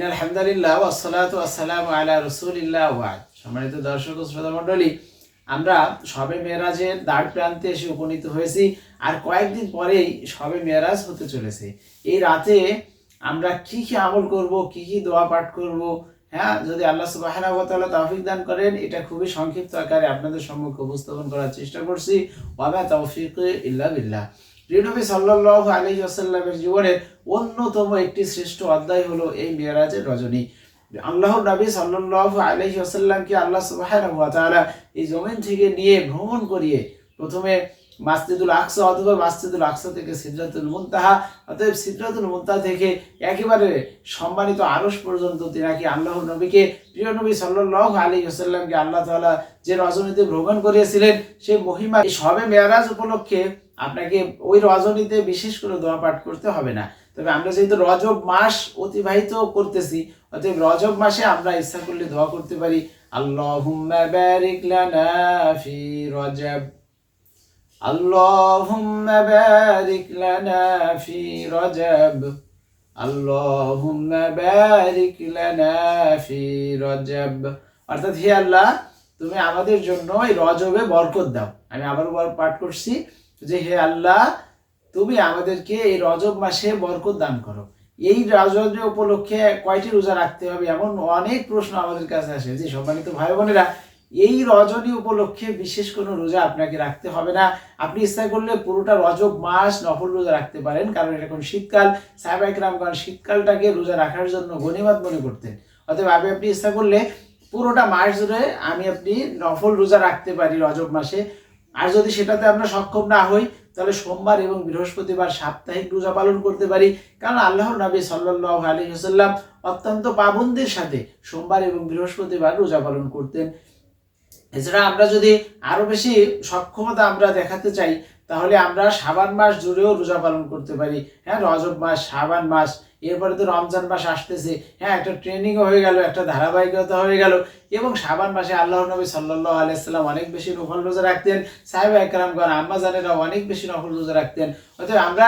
আলহামদুলিল্লাহ আসসালাতু আসসালামু আলা রসুলিল্লাহ ওয়াদ সম্মানিত দর্শক ও শ্রোতা মণ্ডলী, আমরা সবে মেয়েরাজের দ্বার প্রান্তে এসে উপনীত হয়েছি আর কয়েকদিন পরেই সবে মেয়েরাজ হতে চলেছে। এই রাতে আমরা কি কি আমল করব, কি কি দোয়া পাঠ করব হ্যাঁ যদি আল্লাহ সুবহানাহু ওয়া তাআলা তৌফিক দান করেন, এটা খুবই সংক্ষিপ্ত আকারে আপনাদের সম্মুখে উপস্থাপন করার চেষ্টা করছি। ওয়ামা তৌফিক ইল্লা বিল্লাহ। প্রিয়নবী সাল্লাল্লাহু আলী ওয়াসাল্লামের জীবনের অন্যতম একটি শ্রেষ্ঠ অধ্যায় হলো এই মেয়েরাজের রজনী। আল্লাহ নবী সাল্লাল্লাহু আলাইহি ওয়াসাল্লামকে আল্লাহ তাআলা এই জমিন থেকে নিয়ে ভ্রমণ করিয়ে প্রথমে মাসজিদুল আকসা অথবা মাসজিদুল আকসা থেকে সিদ্ধাতুল মুনতাহা, অতএব সিদ্ধাতুল মুনতাহা থেকে একেবারে সম্মানিত আরশ পর্যন্ত তিনাকে আল্লাহ নবীকে প্রিয় নবী সাল্লাল্লাহু আলাইহি ওয়াসাল্লামকে আল্লাহ তাআলা যে রজনীতে ভ্রমণ করিয়েছিলেন সেই মহিমা সবে মেয়ারাজ উপলক্ষে আপনাকে ওই রজনীতে বিশেষ করে দোয়া পাঠ করতে হবে না। তবে আমরা যেহেতু রজব মাস অতিবাহিত করতেছি, অতএব রজব মাসে আমরা ইচ্ছা করলে দোয়া করতে পারি। আল্লাহুম্মা ফি রজব। ফি অর্থাৎ হে আল্লাহ, তুমি আমাদের জন্য এই রজবে বরকত দাও। আমি আবার পাঠ করছি। যে হে আল্লাহ, তুমি আমাদেরকে এই রজব মাসে বরকত দান করো। এই রজব উপলক্ষে কয়টি রোজা রাখতে হবে এমন অনেক প্রশ্ন আমাদের কাছে আসে। যে সম্মানিত ভাই বোনেরা, এই রজনী উপলক্ষে বিশেষ কোনো রোজা আপনাকে রাখতে হবে না। আপনি ইচ্ছা করলে পুরোটা রজব মাস নফল রোজা রাখতে পারেন, কারণ এখন শীতকাল। সাহেবাইক রামগণ শীতকালটাকে রোজা রাখার জন্য গণিমাত মনে করতেন। অতএব আমি আপনি ইচ্ছা করলে পুরোটা মাস ধরে আমি আপনি নফল রোজা রাখতে পারি রজব মাসে। আর যদি সেটাতে আমরা সক্ষম না হই, তাহলে সোমবার এবং বৃহস্পতিবার সাপ্তাহিক রোজা পালন করতে পারি। কারণ আল্লাহর নবী সাল্লাহ আলী হাসাল্লাম অত্যন্ত পাবন্দির সাথে সোমবার এবং বৃহস্পতিবার রোজা পালন করতেন। এছাড়া আমরা যদি আরও বেশি সক্ষমতা আমরা দেখাতে চাই, তাহলে আমরা সাবান মাস জুড়েও রোজা পালন করতে পারি। হ্যাঁ রজব মাস, সাবান মাস এরপরে তো রমজান মাস আসতেছে। হ্যাঁ একটা ট্রেনিংও হয়ে গেল, একটা ধারাবাহিকতা হয়ে গেল। এবং সাবান মাসে আল্লাহ নবী সাল্লাহ আলাইসাল্লাম অনেক বেশি নফল রোজা রাখতেন। সাহেব একরামগণ, আম্মা জানেরা অনেক বেশি নফল রোজা রাখতেন। অতএব আমরা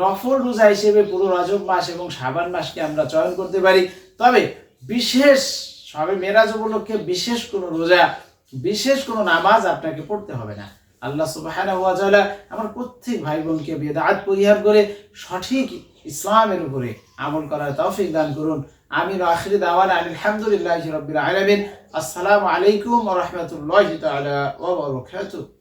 নফল রোজা হিসেবে পুরো রজব মাস এবং সাবান মাসকে আমরা চয়ন করতে পারি। তবে বিশেষ, সবে মেরাজ উপলক্ষে বিশেষ কোনো রোজা, বিশেষ কোনো নামাজ আপনাকে পড়তে হবে না। আল্লাহ সুবাহানা আমার প্রত্যেক ভাই বোনকে বেদাত পরিহার করে সঠিক ইসলামের উপরে আমল করার তৌফিক দান করুন। আমি আখিরি দাওয়ান আলহামদুলিল্লাহ রবিল আসসালামু আলাইকুম রহমতুল্লাহ তালা তাআলা ওয়া বারাকাতুহু।